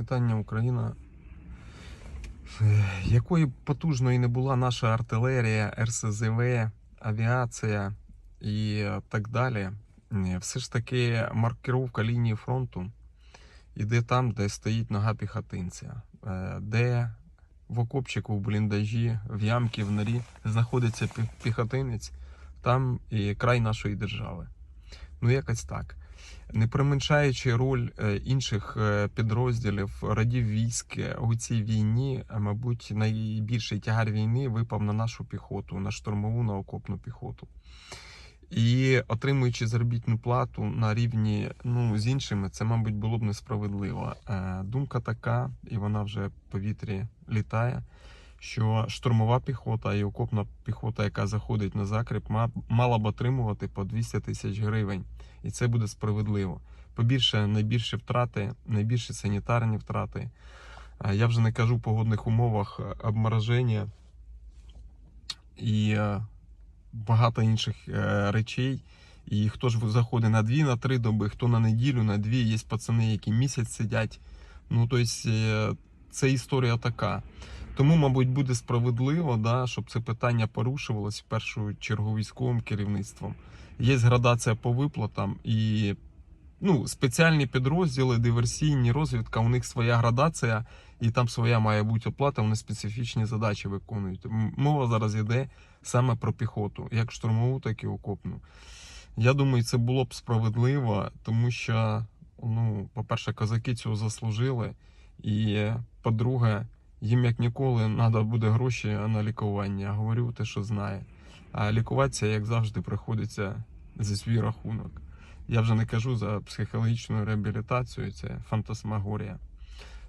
Вітання Україна. Е, Якої б потужною не була наша артилерія, РСЗВ, авіація і так далі, е, все ж таки маркировка лінії фронту іде там, де стоїть нога піхотинця, е, де в окопчику, в бліндажі, в ямці, в норі знаходиться піхотинець, там і край нашої держави. Ну, якось так не применшаючи роль е, інших е, підрозділів радів військ у цій війні, мабуть, найбільший тягар війни випав на нашу піхоту, на штурмову на окопну піхоту. І отримуючи заробітну плату на рівні ну, з іншими, це, мабуть, було б несправедливо. Е, Думка така, і вона вже в повітрі літає, що штурмова піхота і окопна піхота, яка заходить на закріп, мала б отримувати по 200 тисяч гривень. І це буде справедливо. Побільше найбільші втрати, найбільші санітарні втрати. Я вже не кажу в погодних умовах е, обмороження і е, багато інших е, речей. І хто ж заходить на дві, на три доби, хто на неділю, на дві. Є пацани, які місяць сидять. Ну, тобто, це історія така. Тому, мабуть, буде справедливо, да, щоб це питання порушувалось в першу чергу військовим керівництвом. Є градація по виплатам і ну, спеціальні підрозділи, диверсійні розвідка, у них своя градація, і там своя має бути оплата, вони специфічні задачі виконують. Мова зараз йде саме про піхоту, як штурмову, так і окопну. Я думаю, це було б справедливо, тому що, ну, по-перше, козаки цього заслужили, і по-друге, їм як ніколи треба буде гроші на лікування. Говорю те, що знає. А лікуватися, як завжди, приходиться за свій рахунок. Я вже не кажу за психологічну реабілітацію, це фантасмагорія.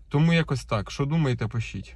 Тому якось так. Що думаєте, пишіть.